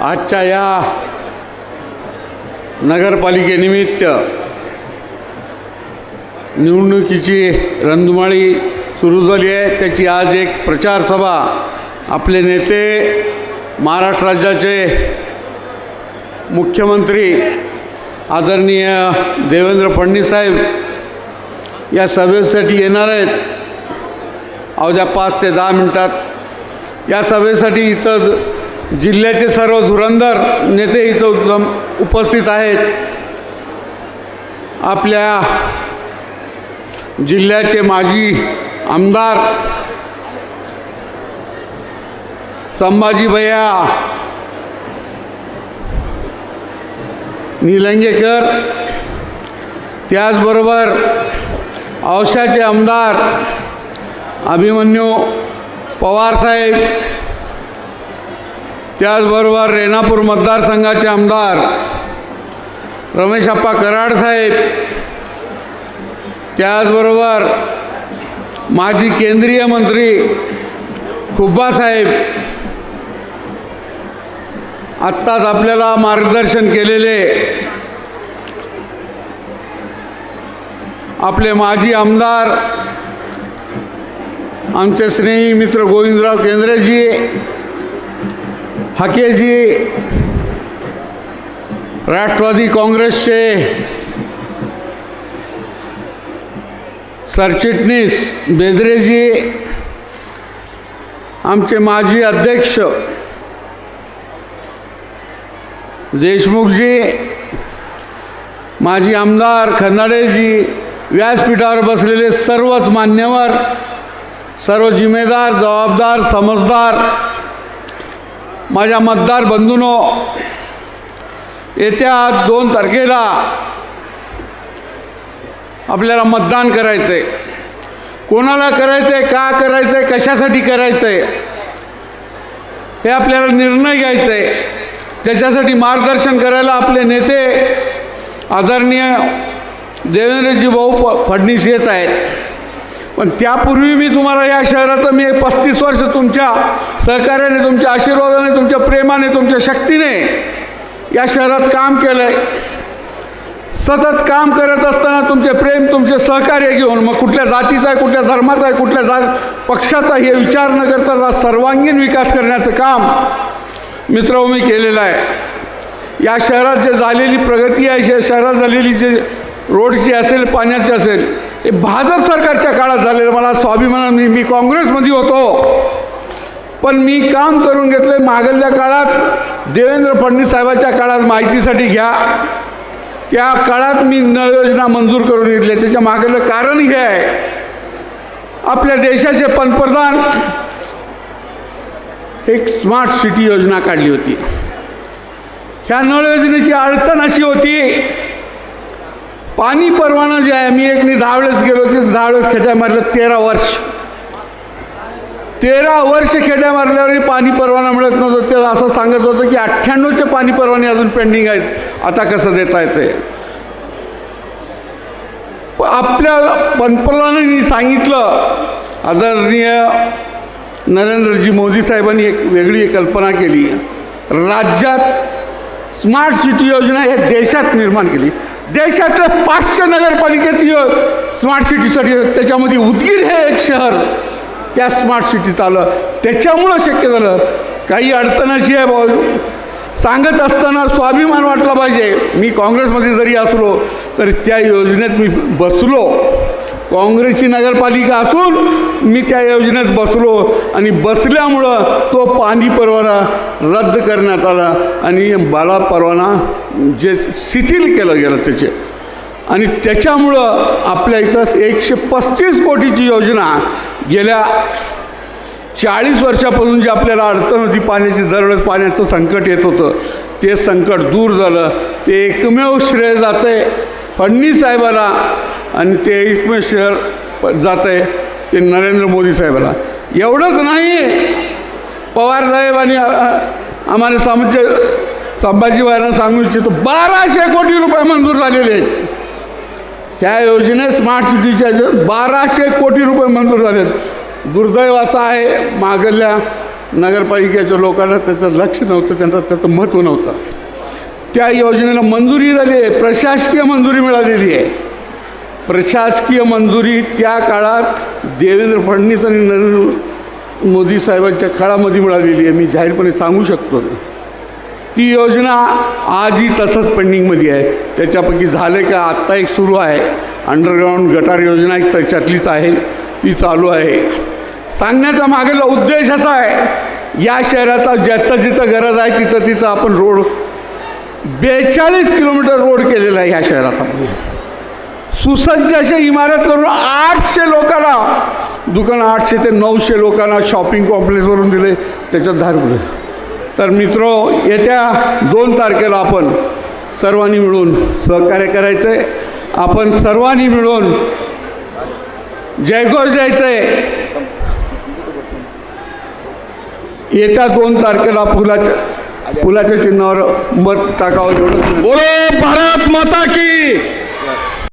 आजच्या या नगरपालिकेनिमित्त निवडणुकीची रणधुमाळी सुरू झाली आहे. त्याची आज एक प्रचार सभा आपले नेते महाराष्ट्र राज्याचे मुख्यमंत्री आदरणीय देवेंद्र फडणवीस साहेब या सभेसाठी येणार आहेत. अवघ्या पाच ते दहा मिनटात. या सभेसाठी इथं जिल्ह्याचे सर्व धुरंधर नेते इथं उपस्थित आहेत. आपल्या जिल्ह्याचे माजी आमदार संभाजी भैया निलंगेकर त्याचबरोबर औशाचे आमदार अभिमन्यू पवारसाहेब त्याचबरोबर रेणापूर मतदारसंघाचे आमदार रमेशप्पा कराड साहेब त्याचबरोबर माजी केंद्रीय मंत्री खुब्बासाहेब आत्ताच आपल्याला मार्गदर्शन केलेले आपले माजी आमदार आमचे स्नेही मित्र गोविंदराव केंद्रेजी हाकेजी राष्ट्रवादी काँग्रेसचे सरचिटणीस बेदरेजी आमचे माजी अध्यक्ष देशमुखजी माजी आमदार खंदाडेजी व्यासपीठावर बसलेले सर्वच मान्यवर सर्व जिम्मेदार जबाबदार समजदार माझ्या मतदार बंधूनो येत्या दोन तारखेला आपल्याला मतदान करायचं आहे कोणाला करायचं आहे का करायचं आहे कशासाठी करायचं आहे हे आपल्याला निर्णय घ्यायचा आहे त्याच्यासाठी मार्गदर्शन करायला आपले नेते आदरणीय देवेंद्रजी भाऊ फ येत आहेत. पण त्यापूर्वी मी तुम्हाला या शहराचं मी पस्तीस वर्ष तुमच्या सहकार्याने तुमच्या आशीर्वादाने तुमच्या प्रेमाने तुमच्या शक्तीने या शहरात काम केलं आहे सतत काम करत असताना तुमचे प्रेम तुमचे सहकार्य घेऊन मग कुठल्या जातीचा आहे कुठल्या धर्माचा आहे कुठल्या जा पक्षाचा हे विचार न करता सर्वांगीण विकास करण्याचं काम मित्र मी केलेलं आहे. या शहरात जे झालेली प्रगती आहे शहरात झालेली जे रोडची असेल पाण्याची असेल हे भाजप सरकारच्या काळात झालेलं मला स्वाभिमान मी मी काँग्रेसमध्ये होतो. पण मी काम करून घेतलं मागल्या काळात. देवेंद्र फडणवीस साहेबाच्या काळात माहितीसाठी घ्या. त्या काळात मी नळ योजना मंजूर करून घेतल्या. त्याच्या मागलं कारण हे आहे? आपल्या देशाचे पंतप्रधान एक स्मार्ट सिटी योजना काढली होती. ह्या नळ योजनेची अडचण अशी होती पाणी परवाना जे आहे मी एक मी दहा वेळेस गेलो होते दहा वेळेस खेड्या मारलं तेरा वर्ष. तेरा वर्ष खेड्या मारल्यावरही पाणी परवाना मिळत नव्हतं. ते असं सांगत होतं की अठ्ठ्याण्णवचे पाणी परवाने अजून पेंडिंग आहेत. आता कसं देता येते आपल्या पंतप्रधानांनी सांगितलं आदरणीय नरेंद्रजी मोदी साहेबांनी एक वेगळी कल्पना केली. राज्यात स्मार्ट सिटी योजना हे देशात निर्माण केली. देशातल्या पाचशे नगरपालिकेची स्मार्ट सिटीसाठी त्याच्यामध्ये उदगीर हे एक शहर. त्या स्मार्ट सिटीत आलं. त्याच्यामुळं शक्य झालं. काही अडचण अशी आहे भाऊ. सांगत असताना स्वाभिमान वाटला पाहिजे. मी काँग्रेसमध्ये जरी असलो तरी त्या योजनेत मी बसलो. काँग्रेसची नगरपालिका असून मी त्या योजनेत बसलो आणि बसल्यामुळं तो पाणी परवाना रद्द करण्यात आला आणि बाला परवाना जे शिथिल केलं गेलं त्याचे. आणि त्याच्यामुळं आपल्या इथं एकशे पस्तीस कोटीची योजना गेल्या चाळीस वर्षापासून जी आपल्याला अडचण होती पाण्याची दरवेळेस पाण्याचं संकट येत होतं ते संकट दूर झालं. ते एकमेव श्रेय जाते आहे साहेबाला. आणि ते एकमेव शहर जात आहे ते नरेंद्र मोदी साहेबाला. एवढंच नाही. पवार साहेब आणि आम्हाला सामचे संभाजी वायरांना सांगू इच्छितो बाराशे कोटी रुपये मंजूर झालेले आहेत. ह्या योजनेत स्मार्ट सिटीच्या बाराशे कोटी रुपये मंजूर झाले आहेत दुर्दैवाचा आहे मागल्या नगरपालिकेच्या लोकांना त्याचं लक्ष नव्हतं त्यांचं त्याचं महत्त्व नव्हतं. त्या योजनेला मंजुरी झाली आहे प्रशासकीय मंजुरी मिळालेली आहे. प्रशासकीय मंजुरी त्या काळात देवेंद्र फडणवीस आणि नरेंद्र मोदी साहेबांच्या काळामध्ये मिळालेली आहे. मी जाहीरपणे सांगू शकतो ती. योजना आजही तसंच पेंडिंगमध्ये आहे. त्याच्यापैकी झाले का? आत्ता एक सुरू आहे. अंडरग्राऊंड गटार योजना एक त्याच्यातलीच आहे. ती चालू आहे. सांगण्याचा मागेला उद्देश असा आहे या शहराचा जिथं जिथं गरज आहे तिथं तिथं आपण रोड बेचाळीस किलोमीटर रोड केलेला आहे ह्या शहरात आपण. सुसज्ज अशी इमारत करून आठशे लोकांना दुकान आठशे ते नऊशे लोकांना शॉपिंग कॉम्प्लेक्स करून दिले त्याच्यात दहा रुपये तर मित्र येत्या दोन तारखेला आपण सर्वांनी मिळून सहकार्य करायचं आहे आपण सर्वांनी मिळून जयघोष द्यायचं आहे येत्या दोन तारखेला फुलाच्या फुलाच्या चिन्हावर मत टाकावं एवढं बोलो भारत माता की!